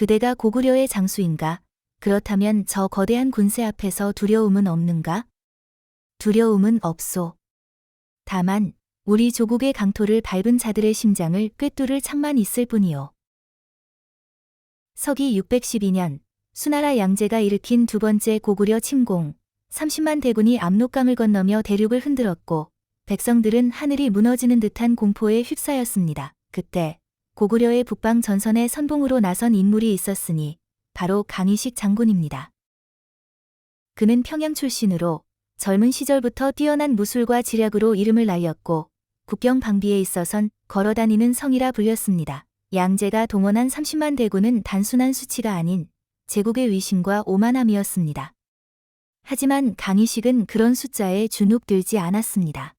그대가 고구려의 장수인가? 그렇다면 저 거대한 군세 앞에서 두려움은 없는가? 두려움은 없소. 다만 우리 조국의 강토를 밟은 자들의 심장을 꿰뚫을 창만 있을 뿐이요. 서기 612년 수나라 양제가 일으킨 두 번째 고구려 침공, 30만 대군이 압록강을 건너며 대륙을 흔들었고 백성들은 하늘이 무너지는 듯한 공포에 휩싸였습니다. 그때 고구려의 북방 전선에 선봉으로 나선 인물이 있었으니 바로 강희식 장군입니다. 그는 평양 출신으로 젊은 시절부터 뛰어난 무술과 지략으로 이름을 날렸고 국경 방비에 있어선 걸어다니는 성이라 불렸습니다. 양제가 동원한 30만 대군은 단순한 수치가 아닌 제국의 위신과 오만함이었습니다. 하지만 강희식은 그런 숫자에 주눅들지 않았습니다.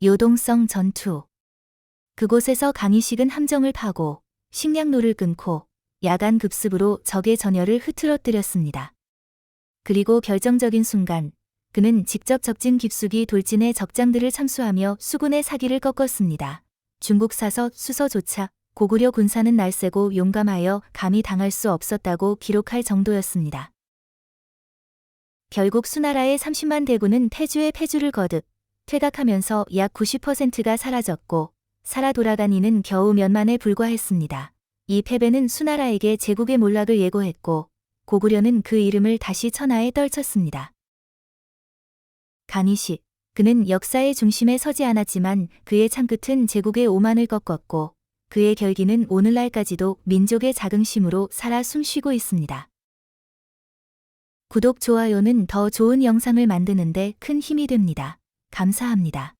요동성 전투 그곳에서 강희식은 함정을 파고 식량로를 끊고 야간 급습으로 적의 전열을 흐트러뜨렸습니다. 그리고 결정적인 순간 그는 직접 적진 깊숙이 돌진해 적장들을 참수하며 수군의 사기를 꺾었습니다. 중국 사서 수서조차 고구려 군사는 날쌔고 용감하여 감히 당할 수 없었다고 기록할 정도였습니다. 결국 수나라의 30만 대군은 패주의 패주를 거듭 퇴각하면서 약 90%가 사라졌고 살아 돌아간 이는 겨우 몇 만에 불과했습니다. 이 패배는 수나라에게 제국의 몰락을 예고했고 고구려는 그 이름을 다시 천하에 떨쳤습니다. 강희식, 그는 역사의 중심에 서지 않았지만 그의 참끝은 제국의 오만을 꺾었고 그의 결기는 오늘날까지도 민족의 자긍심으로 살아 숨쉬고 있습니다. 구독, 좋아요는 더 좋은 영상을 만드는데 큰 힘이 됩니다. 감사합니다.